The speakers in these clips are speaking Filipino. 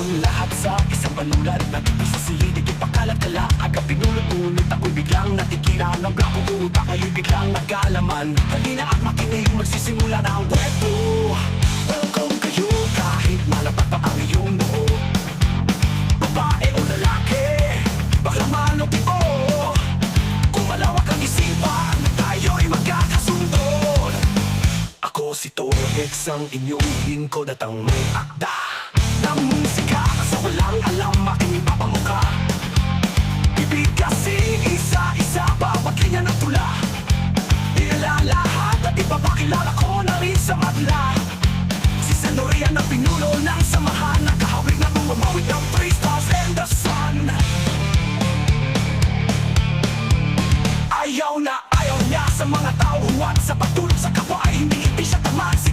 Ang lahat sa isang panulat Nag-isa silid, ipakalat-kala Agad pinulot-unit ako'y biglang natikira Nagbrako utak ngayon biglang nagkaalaman. Halina at makinig magsisimula na ang kwento. Welcome kayo kahit malapat pa ang iyong noo. Babae o lalaki Bakla man o tipo Kung malawak ang isipan Tayo'y magkakasundo. Ako si Torex ang inyong lingkod at ang may akda Ng musika. Sa walang alam aking ipapamuka Ibig kasi isa-isa bawat linya ng tula. Ilalahat at ipapakilala ko na rin sa madla. Si Sanorian na pinulo ng samahan. Na bumabawit ng three stars Ayaw na ayaw niya sa mga tao At sa pagtulog sa kapwa ay hindi hindi siya tamad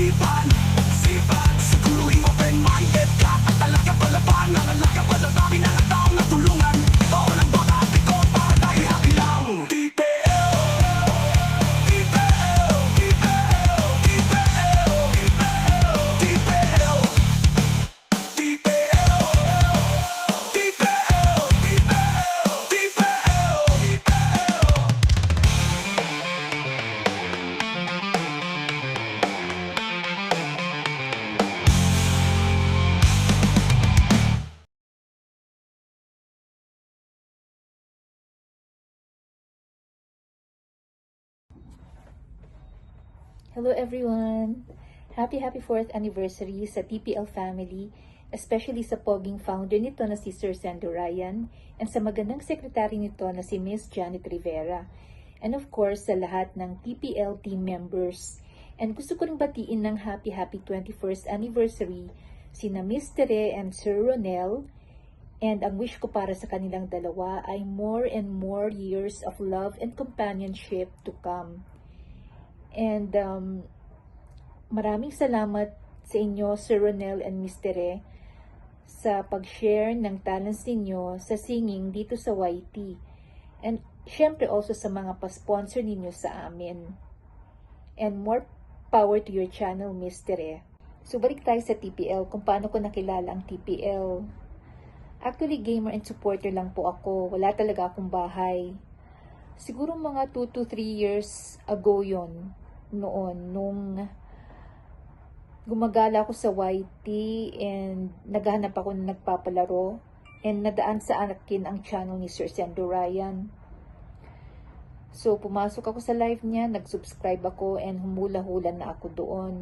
สีฟันสีฟัน Hello everyone! Happy happy 4th anniversary sa TPL family, especially sa poging founder nito na si Sir Sando Ryan and sa magandang sekretary nito na si Miss Janet Rivera. And of course, sa lahat ng TPL team members. And gusto ko ring batiin ng happy happy 21st anniversary sina Miss Tere and Sir Ronel And ang wish ko para sa kanilang dalawa ay more and more years of love and companionship to come. And um, maraming salamat sa inyo, Sir Ronel and Miss Tere, sa pag-share ng talents ninyo sa singing dito sa YT. And syempre also sa mga pa-sponsor ninyo sa amin. And more power to your channel, Miss Tere. So balik tayo sa TPL, kung paano ko nakilala ang TPL. Actually, gamer and supporter lang po ako. Wala talaga akong bahay. Siguro mga 2 to 3 years ago yon noon, nung gumagala ako sa YT and naghahanap ako ng nagpapalaro and nadaan sa akin ang channel ni Sir Sendo Ryan. So, pumasok ako sa live niya, nag-subscribe ako and humula-hula na ako doon.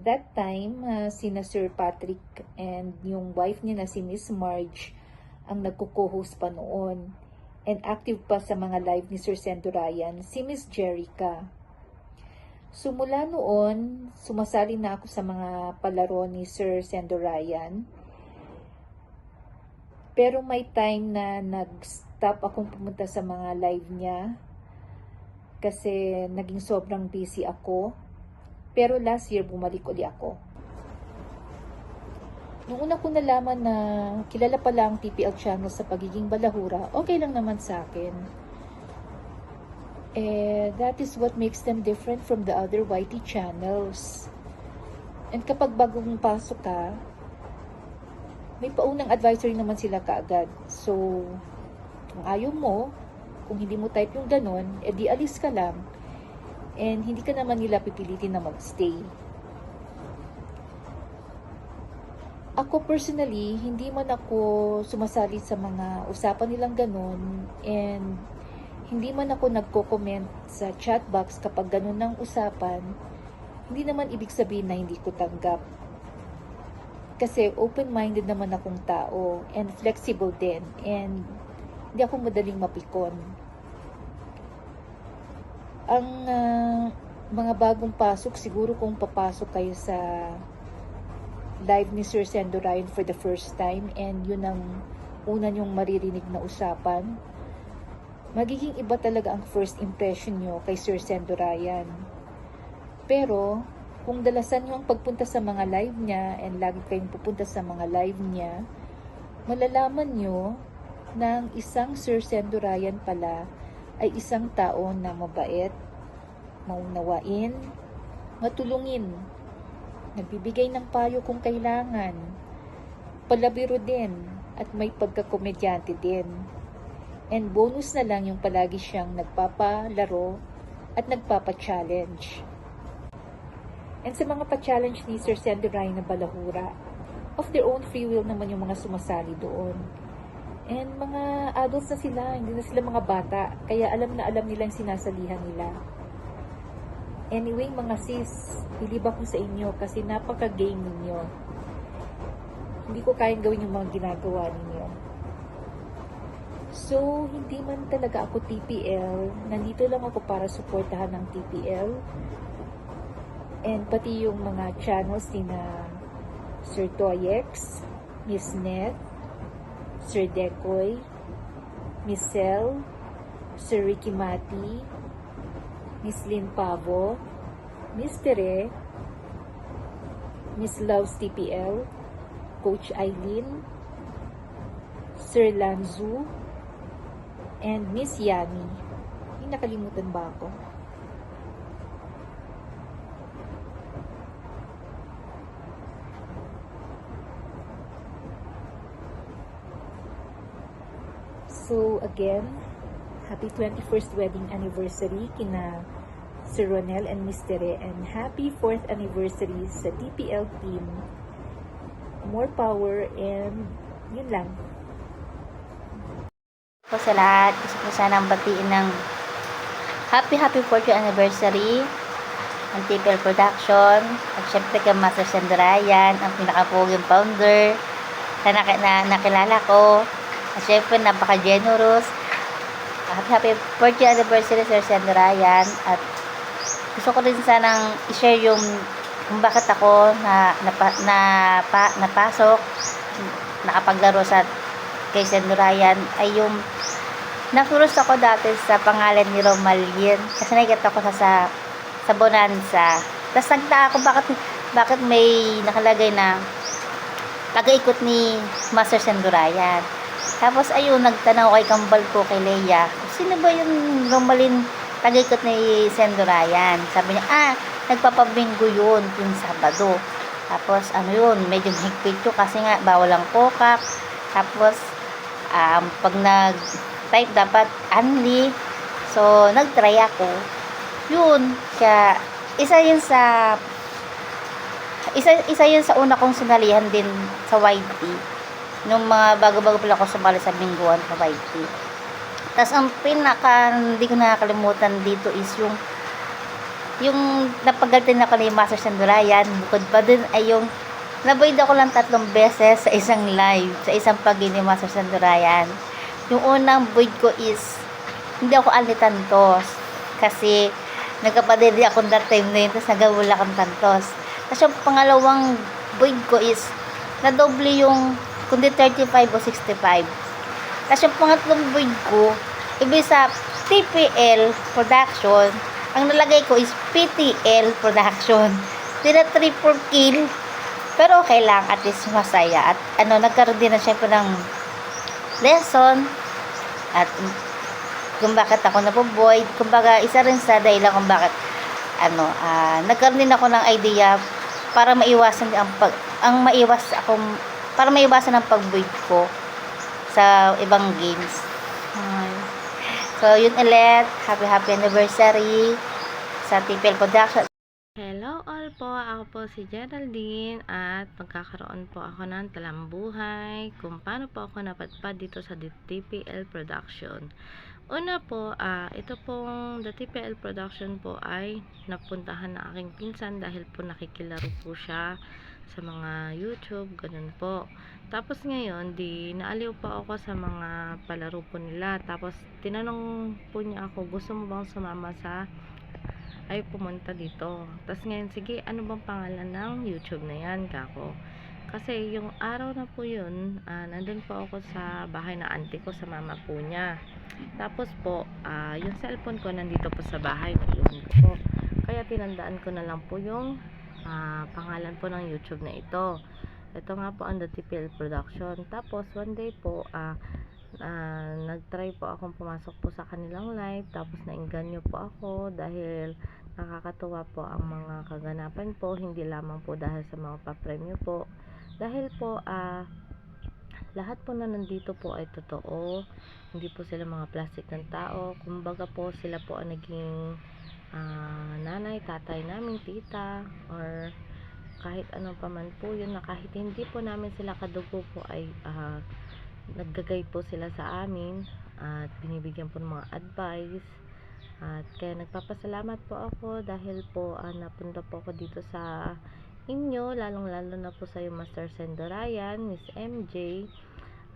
That time, uh, sina Sir Patrick and yung wife niya na si Miss Marge ang nagko-co-host pa noon. And active pa sa mga live ni Sir Sendo Ryan, si Miss Jerica. So mula noon, sumasali na ako sa mga palaro ni Sir Sendo Ryan. Pero may time na nag-stop akong pumunta sa mga live niya kasi naging sobrang busy ako. Pero last year, bumalik uli ako. Noong una ko nalaman na kilala pala ang TPL channel sa pagiging balahura, okay lang naman sa akin. Eh, that is what makes them different from the other YT channels. And kapag bagong pasok ka, may paunang advisory naman sila kaagad. So, kung ayaw mo, kung hindi mo type yung ganon, edi alis ka lang. And hindi ka naman nila pipilitin na magstay. Ako personally, hindi man ako sumasali sa mga usapan nilang ganon and hindi man ako nagko-comment sa chat box kapag ganon ng usapan, hindi naman ibig sabihin na hindi ko tanggap. Kasi open-minded naman akong tao and flexible din and hindi ako madaling mapikon. Ang ah, mga bagong pasok, siguro kung papasok kayo sa live ni Sir Sendo Ryan for the first time and yun ang una niyong maririnig na usapan, magiging iba talaga ang first impression nyo kay Sir Sendo Ryan. Pero, kung dalasan nyo ang pagpunta sa mga live niya and lagi kayong pupunta sa mga live niya, malalaman nyo na ang isang Sir Sendo Ryan pala ay isang tao na mabait, maunawain, matulungin, nagbibigay ng payo kung kailangan, palabiro din, at may pagkakomedyante din. And bonus na lang yung palagi siyang nagpapalaro at nagpapa-challenge. And sa mga pa-challenge ni Sir Sandy Ryan na balahura, of their own free will naman yung mga sumasali doon. And mga adults na sila, hindi na sila mga bata, kaya alam na alam nilang sinasalihan nila. Anyway, mga sis, bilib ako sa inyo kasi napaka-game ninyo. Hindi ko kayang gawin yung mga ginagawa ninyo. So, hindi man talaga ako TPL. Nandito lang ako para suportahan ng TPL. And pati yung mga channels ni na Sir Toyex, Miss Net, Sir Decoy, Miss Sel, Sir Ricky Mati, Miss Lynn Pavo, Miss Tere, Miss Loves TPL, Coach Eileen, Sir Lanzu, and Miss Yami. May nakalimutan ba ako? So again, happy 21st wedding anniversary kina Sir Ronel and Miss Tere and happy 4th anniversary sa TPL team. More power and yun lang. po sa lahat. Gusto ko sanang batiin ng happy happy 40th anniversary ng TPL Production. At syempre kay Master Sandrayan, ang pinakapuging founder na, nak- na nakilala ko. At syempre napaka-generous. Happy happy 40th anniversary Sir Sandrayan. At gusto ko rin sanang i-share yung kung bakit ako na, napa, na, pa, napasok nakapaglaro sa kay Sandrayan ay yung Nakurus ako dati sa pangalan ni Romalien kasi nakikita ko sa sa, sa Bonanza. Tapos nagtaka ako bakit bakit may nakalagay na taga-ikot ni Master Sendurayan. Tapos ayun, nagtanong ako kay kambal ko kay Leia, sino ba yung Romalin taga-ikot ni Sendurayan? Sabi niya, ah, nagpapabinggo yun yung Sabado. Tapos ano yun, medyo mahigpit yun kasi nga bawal ang kokak. Tapos um, pag nag type dapat only. So, nag-try ako. Yun. Kaya, isa yun sa isa, isa yun sa una kong sinalihan din sa YT. Nung mga bago-bago pala ako sumali sa lingguan sa YT. Tapos, ang pinaka, hindi ko nakakalimutan dito is yung yung napagalitan ako ni Master Sandurayan. Bukod pa dun ay yung naboid ako lang tatlong beses sa isang live, sa isang pag ni Master Sandurayan. Yung unang void ko is, hindi ako alitantos. Kasi, nagkapadede ako that time na yun, tapos nagawala akong tantos. Tapos yung pangalawang void ko is, nadoble yung kundi 35 o 65. Tapos yung pangatlong void ko, ibig sa TPL production, ang nalagay ko is PTL production. Tira triple kill. Pero okay lang, at least masaya. At ano, nagkaroon din na syempre ng lesson. At kung bakit ako napoboid. Kumbaga, isa rin sa dahilan kung bakit ano, ah, nagkaroon din ako ng idea para maiwasan ang pag ang maiwas ako para maiwasan ang pag-void ko sa ibang games. So, yun ulit. Happy happy anniversary sa TPL Production. Hello all po, ako po si Geraldine at magkakaroon po ako ng talambuhay kung paano po ako napadpad dito sa TPL Production. Una po, ah, ito pong The TPL Production po ay napuntahan ng aking pinsan dahil po nakikilaro po siya sa mga YouTube, ganun po. Tapos ngayon, di naaliw pa ako sa mga palaro po nila. Tapos tinanong po niya ako, gusto mo bang sumama sa ay pumunta dito. Tapos ngayon, sige, ano bang pangalan ng YouTube na yan, kako? Kasi yung araw na po yun, ah, nandun po ako sa bahay na auntie ko, sa mama po niya. Tapos po, ah, yung cellphone ko nandito po sa bahay, naiwan ko po. Kaya tinandaan ko na lang po yung ah, pangalan po ng YouTube na ito. Ito nga po ang TPL Production. Tapos, one day po, ah, ah, nag-try po akong pumasok po sa kanilang live. Tapos, nainganyo po ako dahil nakakatuwa po ang mga kaganapan po. Hindi lamang po dahil sa mga papremyo po. Dahil po, ah, lahat po na nandito po ay totoo. Hindi po sila mga plastic ng tao. Kumbaga po, sila po ang naging ah, nanay, tatay namin, tita, or kahit anong paman po yun na kahit hindi po namin sila kadugo po ay ah, naggagay po sila sa amin at binibigyan po ng mga advice. At kaya nagpapasalamat po ako dahil po ah, napunta po ako dito sa inyo lalong lalo na po sa iyo Master Sendo Ryan, Miss MJ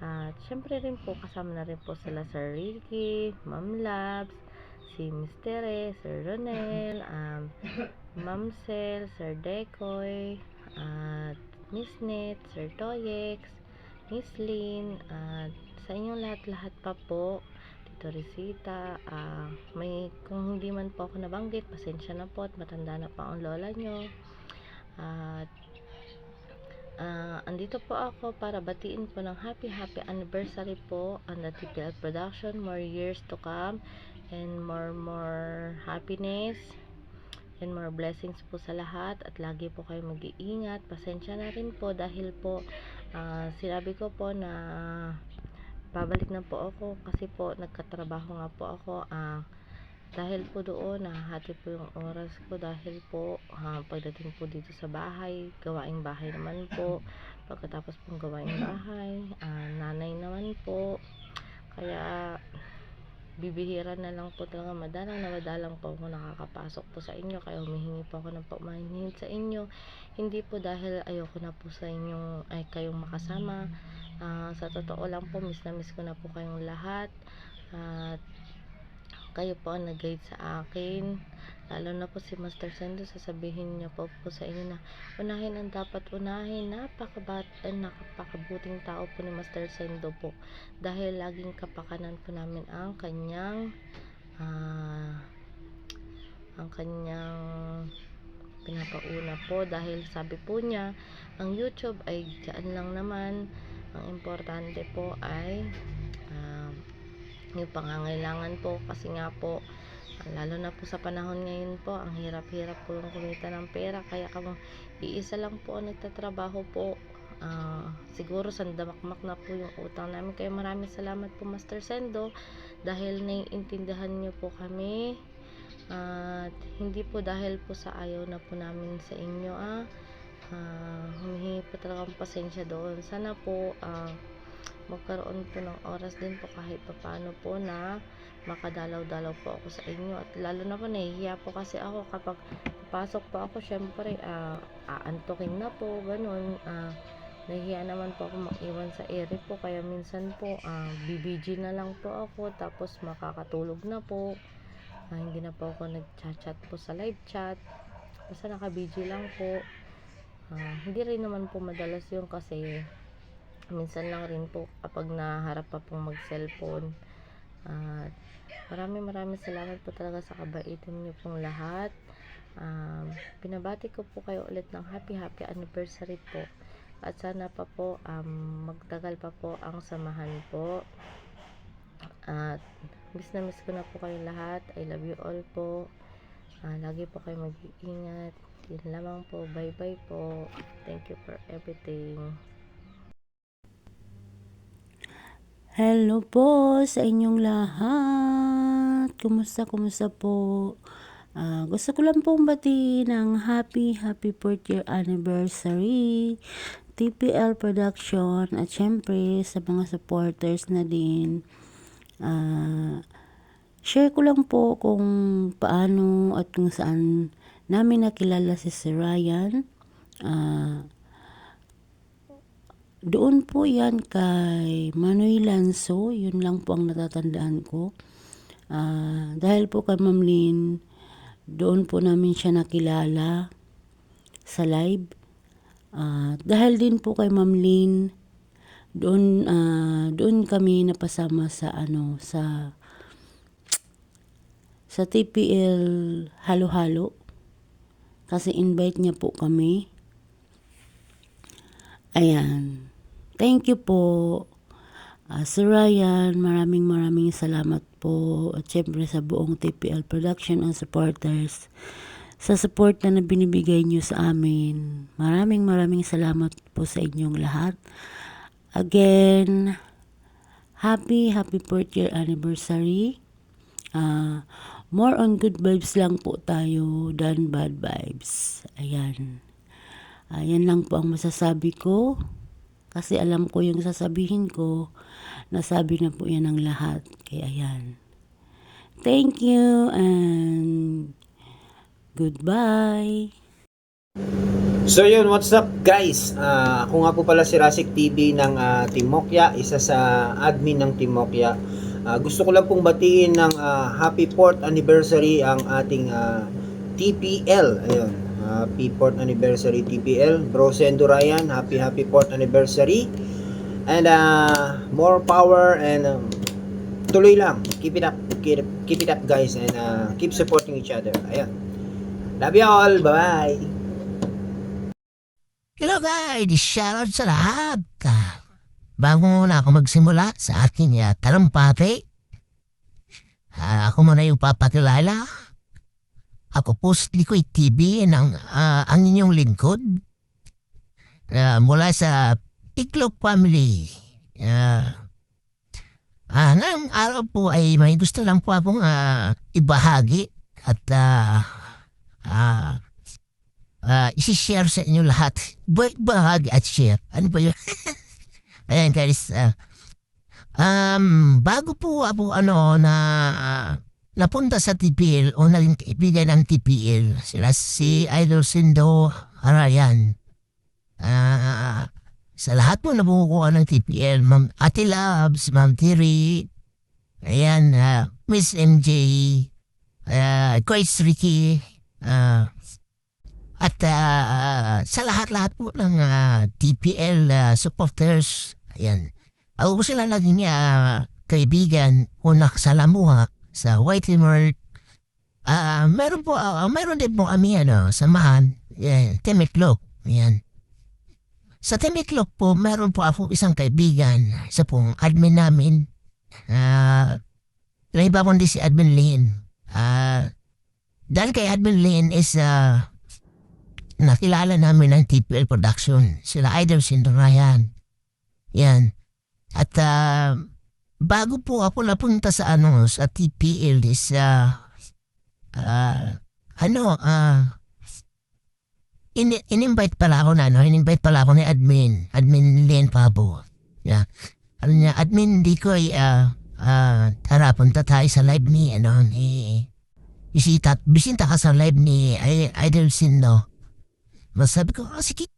at syempre rin po kasama na rin po sila Sir Ricky, Ma'am Labs si Miss Tere, Sir Ronel, um, Ma'am Sel, Sir Decoy, at Miss Net, Sir Toyex, Miss Lynn, at sa inyong lahat-lahat pa po, Tito Risita, ah, may, kung hindi man po ako nabanggit, pasensya na po at matanda na pa ang lola nyo. At, ah, andito po ako para batiin po ng happy happy anniversary po ang the TPL production, more years to come, and more more happiness and more blessings po sa lahat. At lagi po kayo mag-iingat. Pasensya na rin po dahil po ah, sinabi ko po na babalik na po ako kasi po nagkatrabaho nga po ako. Ah, dahil po doon nahati po yung oras ko dahil po ah, pagdating po dito sa bahay gawaing bahay naman po. Pagkatapos pong gawaing bahay ah, nanay naman po. Kaya bibihira na lang po talaga. Madalang na madalang po ako nakakapasok po sa inyo. Kaya humihingi po ako ng pamahinhin sa inyo. Hindi po dahil ayoko na po sa inyong ay kayong makasama. Ah, sa totoo lang po miss na miss ko na po kayong lahat. At kayo po ang nag-guide sa akin. Lalo na po si Master Sendo sasabihin niya po po sa inyo na unahin ang dapat unahin. Napakabat eh, napakabuting tao po ni Master Sendo po. Dahil laging kapakanan po namin ang kanyang ah, ang kanyang pinapauna po. Dahil sabi po niya ang YouTube ay dyan lang naman. Ang importante po ay yung pangangailangan po. Kasi nga po lalo na po sa panahon ngayon po ang hirap-hirap po yung kumita ng pera. Kaya kung iisa lang po ang nagtatrabaho po. Ah, siguro sandamakmak na po yung utang namin. Kaya maraming salamat po Master Sendo dahil naiintindihan niyo po kami. At hindi po dahil po sa ayaw na po namin sa inyo ah. Ah, humihingi po talaga pasensya doon. Sana po ah, magkaroon po ng oras din po kahit pa paano po na makadalaw-dalaw po ako sa inyo. At lalo na po nahihiya po kasi ako kapag pasok po ako, syempre ah, aantokin na po, ganun. Ah, nahihiya naman po ako makiwan sa ere po. Kaya minsan po, ah, BBG na lang po ako. Tapos makakatulog na po. Ah, hindi na po ako nag-chat po sa live chat. Basta naka-BG lang po. Ah, hindi rin naman po madalas yun kasi minsan lang rin po kapag naharap pa pong mag-cellphone. At maraming maraming salamat po talaga sa kabaitan niyo pong lahat. Um, binabati ko po kayo ulit ng happy happy anniversary po. At sana pa po um, magtagal pa po ang samahan po. At miss na miss ko na po kayo lahat. I love you all po. Ah, lagi po kayo mag-iingat. Yun lamang po. Bye-bye po. Thank you for everything. Hello po sa inyong lahat. Kumusta, kumusta po? Ah, gusto ko lang pong batiin ng happy, happy 4th year anniversary. TPL Production at syempre sa mga supporters na din. Ah, share ko lang po kung paano at kung saan namin nakilala si Sir Ryan. Ah, doon po yan kay Manoy Lanzo, yun lang po ang natatandaan ko. Ah, dahil po kay Ma'am Lynn, doon po namin siya nakilala sa live. Ah, dahil din po kay Ma'am Lynn, doon ah, doon kami napasama sa ano sa sa TPL halo-halo kasi invite niya po kami. Ayan. Thank you po. Ah, Sir Ryan, maraming maraming salamat po. At syempre sa buong TPL Production and supporters sa support na binibigay niyo sa amin. Maraming maraming salamat po sa inyong lahat. Again, happy, happy 4th year anniversary. Ah, more on good vibes lang po tayo than bad vibes. Ayan. Ayan lang po ang masasabi ko. Kasi alam ko yung sasabihin ko, nasabi na po yan ng lahat. Kaya ayan. Thank you and goodbye. So yun, what's up guys? Ah, ako nga po pala si Rasik TV ng ah, Timokya, isa sa admin ng Timokya. Ah, gusto ko lang pong batiin ng ah, happy 4th anniversary ang ating ah, TPL. Ayun, happy 4th anniversary TPL. Bro Sendo Ryan, happy happy 4th anniversary. And ah, more power and um, tuloy lang. Keep it up. Keep keep it up guys and ah, keep supporting each other. Ayun. Love you all. Bye-bye. Hello guys, shoutout sa lahat. Ah, Bago muna ako magsimula sa aking uh, talumpati, ah, ako muna yung papakilala. Ako po si Likoy TV ng ah, ang inyong lingkod. Ah, mula sa Iklog Family. Ah, ah, ngayong araw po ay may gusto lang po akong ah, ibahagi at ah, ah, ah, isi-share sa inyo lahat. Ba- bahagi at share. Ano ba yun? Ayan guys. ah, um, bago po ako ano na ah, napunta sa TPL o naging kaibigan ng TPL, sila si Idol Sindo Harayan. Ah, sa lahat po na bumukuha ng TPL, Ma'am Ate Labs, Ma'am Tiri, ayan, ah, Miss MJ, uh, Grace Ricky, ah, at ah, sa lahat-lahat po ng ah, TPL ah, supporters, ayan. Ako sila naging ah, kaibigan o nakasalamuha sa White World. Ah, meron po, ah, meron din po kami ano, samahan, yeah, Temiklok, ayan. Sa Temiklok po, meron po ako isang kaibigan, sa pong admin namin. Ah, uh, iba po din si Admin Lin. Ah, dahil kay Admin Lin is ah, nakilala namin ng TPL Production. Sila Idol Sindorayan. Yan. At ah, bago po ako napunta sa ano sa TPL is ah, ah, ano ah in in-invite pala ako na ano, in-invite pala ako ni admin, admin Len Pabo. Yeah. Ano niya, admin di ko ay ah ah tara punta tayo sa live ni ano ni bisita bisita ka sa live ni I- Idol Sindo. Masabi ko, oh, sige.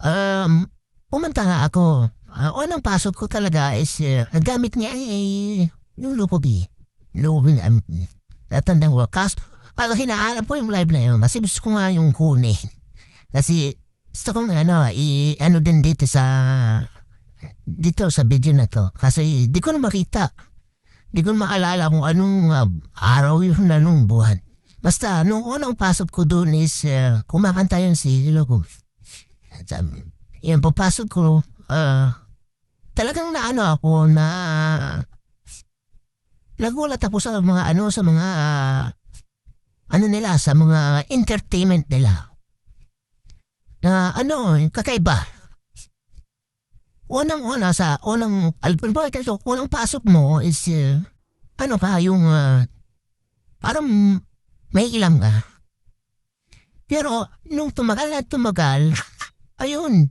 Um, pumunta nga ako. Uh, unang pasok ko talaga is, uh, gamit niya ay yung lupobi. Lupobi na, um, tatandang ko. Kaso, pag hinahanap ko yung live na yun, kasi gusto ko nga yung kunin. Kasi, gusto ko nga, ano, i, ano din dito sa, dito sa video na to. Kasi di ko na makita. Di ko na maalala kung anong ah, araw yun na nung buwan. Basta, nung unang pasok ko doon is uh, kumakanta yung silo ko. At, um, yun, papasok ko, ah, talagang naano ako na nagulat ako sa mga ano, sa mga ano nila, sa mga entertainment nila. Na ano, kakaiba. Unang-una sa unang album boy kasi unang pasok mo is uh, ano ka yung uh, parang may ilang ka. Pero nung tumagal at tumagal, ayun,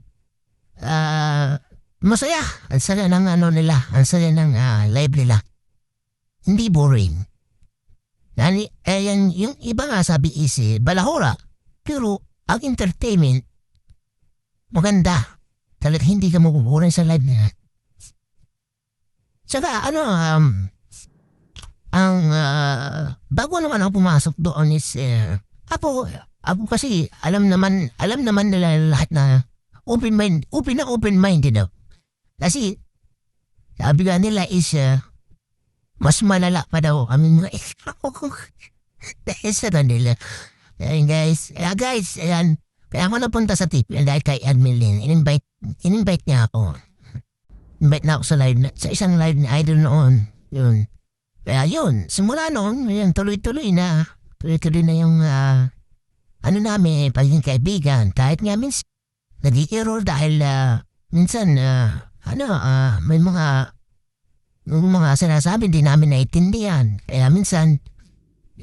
ah masaya. Ang saya ng ano nila, ang saya ng ah, live nila. Hindi boring. Nani, eh, yan, yung iba nga sabi is eh, balahura. Pero ang entertainment, maganda. Talaga hindi ka makukurin sa live na. Saka ano, um, ang ah, bago naman ako pumasok doon is, eh, ako, ako kasi alam naman, alam naman nila lahat na open mind, open na open minded daw. Kasi, sabi nga nila is, eh, mas malala pa daw kami mga dahil sa kanila. Ayan guys, ayan guys, ayan. Kaya ako napunta sa tip, dahil kay Admin in-invite, in-invite niya ako. Invite na ako sa live, na, sa isang live ni Idol noon. Yun. Kaya yun, simula noon, ayan, tuloy-tuloy na. Tuloy-tuloy na yung, ah, ano namin, pagiging kaibigan. Kahit nga minsan, nag-i-error dahil, ah, minsan, ah, ano, ah, may mga, yung mga sinasabi, di namin naiintindihan. Kaya minsan,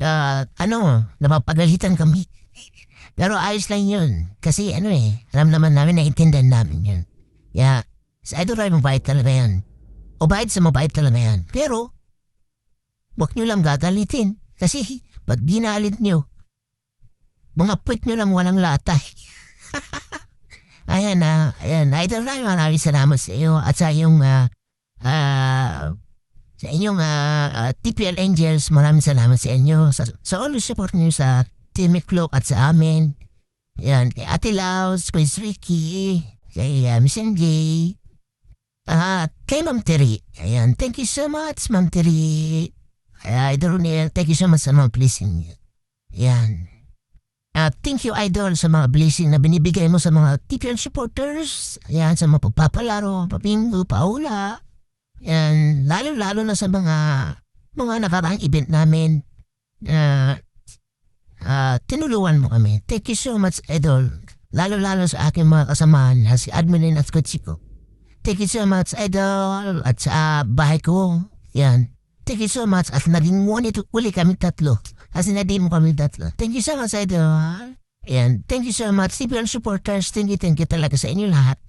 ah, ano, napapagalitan kami. Pero ayos lang yun. Kasi ano eh, alam naman namin naiintindihan namin yun. Kaya, sa idol ay mabait talaga yan. O bahit sa mabait talaga yan. Pero, huwag nyo lang gagalitin. Kasi, pag ginalit nyo, mga puwit nyo lang walang latay. ayan na, ayan. Idol Ray, maraming salamat sa iyo at sa iyong, ah, ah, sa inyong ah, ah, TPL Angels, maraming salamat sa inyo. Sa, sa all support niyo sa Team Cloak at sa amin. Yan, kay Ate Laos, kay Ricky, kay uh, Miss NJ, ah, kay Ma'am Terry. Ayan, thank you so much, Ma'am Terry. Uh, Idol Neil, thank you so much sa mga blessing niyo. Yan. Ah, thank you, Idol, sa mga blessing na binibigay mo sa mga TPL supporters. Ayan, sa mga pagpapalaro, papingo, paula. Yan, lalo-lalo na sa mga mga nakaraang event namin. Ah, ah, tinulungan mo kami. Thank you so much, Idol. Lalo-lalo sa aking mga kasamahan na si Admin at Kutsi ko. Thank you so much, Idol. At sa bahay ko. Yan. Thank you so much. At naging ito uli kami tatlo. Kasi naging mo kami tatlo. Thank you so much, Idol. Yan. Thank you so much. CPL supporters, thank you, thank you talaga sa inyo lahat.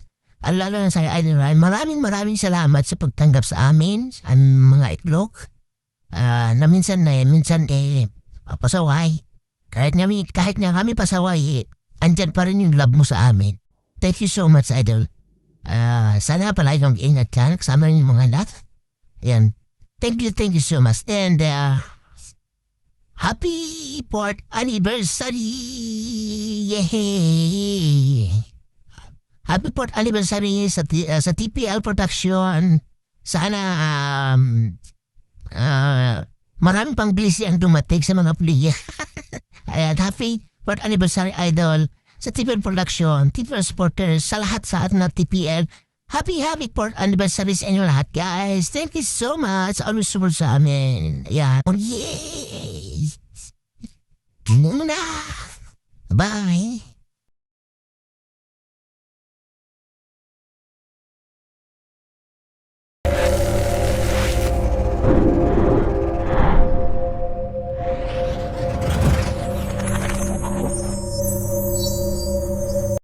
At lalo na sa Idol Ryan, maraming maraming salamat sa pagtanggap sa amin, aming mga itlog. Ah, na minsan na eh, minsan eh, pasaway. Kahit nga, kahit nga kami pasaway, eh, andyan pa rin yung love mo sa amin. Thank you so much, Idol. Ah, sana pala yung ingat ka, kasama yung mga lahat. Yan. Thank you, thank you so much. And, uh, happy port anniversary! Yay! Happy port anniversary sa, T- uh, sa TPL Production. Sana, um, ah, maraming pang busy ang dumating sa mga player. Ayan, happy port anniversary idol sa TPL Production, TPL Supporters, sa lahat sa atin na TPL. Happy, happy port anniversary sa inyo lahat, guys. Thank you so much. Always support sa amin. Ayan. Oh, yay! Bye!